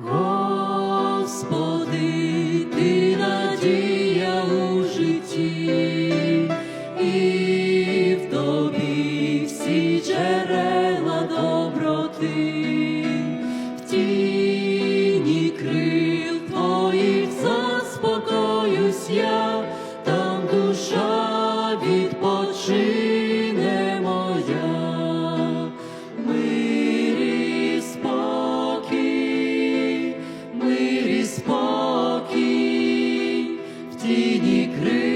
Господи, ти надія у житті, і в тобі всі джерела доброти, в тіні крил твоїх заспокоюсь я, там душа відпочиває. тіні крила.